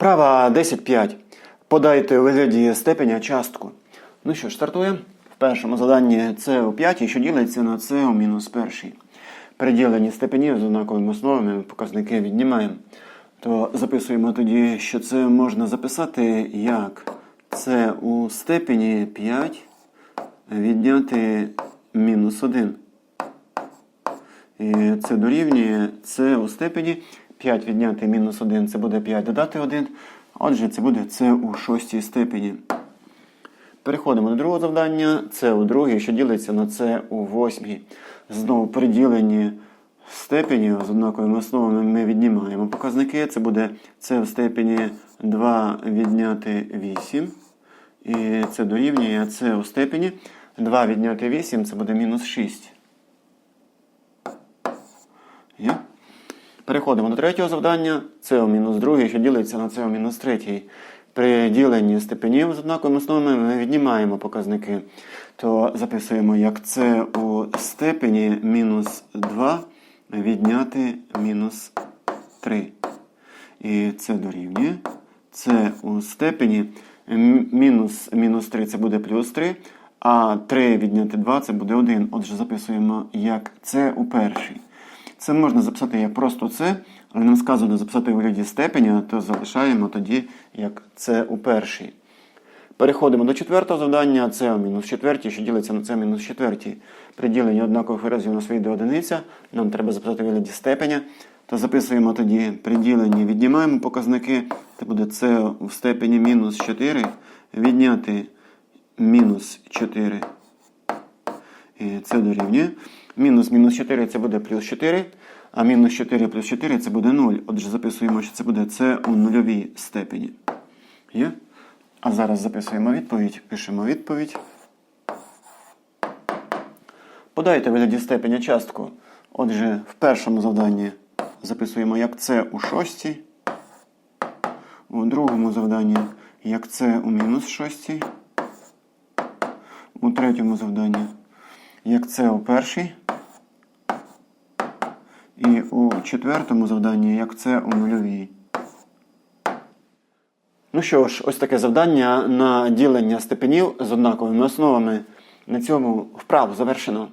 Вправа 10.5. Подайте у вигляді степеня частку. Ну що ж, стартуємо. В першому заданні це у 5, що ділиться на це у мінус перший. При діленні з однаковими основами показники віднімаємо. То записуємо тоді, що це можна записати як це у степені 5 відняти мінус 1. І це дорівнює це у степені 5 відняти мінус 1, це буде 5 додати 1. Отже, це буде це у шостій степені. Переходимо до другого завдання. Це у другій, що ділиться на це у восьмій. Знову при діленні степені з однаковими основами ми віднімаємо показники. Це буде це в степені 2 відняти 8. І це дорівнює це у степені 2 відняти 8, це буде мінус 6. Переходимо до третього завдання. Це у мінус другий, що ділиться на у мінус третій. При діленні степенів з однаковими основами ми віднімаємо показники. То записуємо, як це у степені мінус 2 відняти мінус 3. І це дорівнює. Це у степені мінус, мінус 3 це буде плюс 3, а 3 відняти 2 це буде 1. Отже, записуємо, як це у першій. Це можна записати як просто це, але нам сказано записати у вигляді степеня, то залишаємо тоді як це у першій. Переходимо до четвертого завдання. У мінус четвертій, що ділиться на це мінус четвертій. При діленні однакових виразів на свої до одиниця. Нам треба записати у вигляді степеня. То записуємо тоді при діленні, віднімаємо показники. Це буде це в степені мінус 4. Відняти мінус 4. Це дорівнює. Мінус мінус 4 це буде плюс 4, а мінус 4 плюс 4 це буде 0. Отже, записуємо, що це буде це у нульовій степені. Є? А зараз записуємо відповідь, пишемо відповідь. Подайте вигляді степеня частку. Отже, в першому завданні записуємо, як це у шостій. У другому завданні, як це у мінус шостій. У третьому завданні, як це у першій. І у четвертому завданні, як це у нульовій. Ну що ж, ось таке завдання на ділення степенів з однаковими основами. На цьому вправу завершено.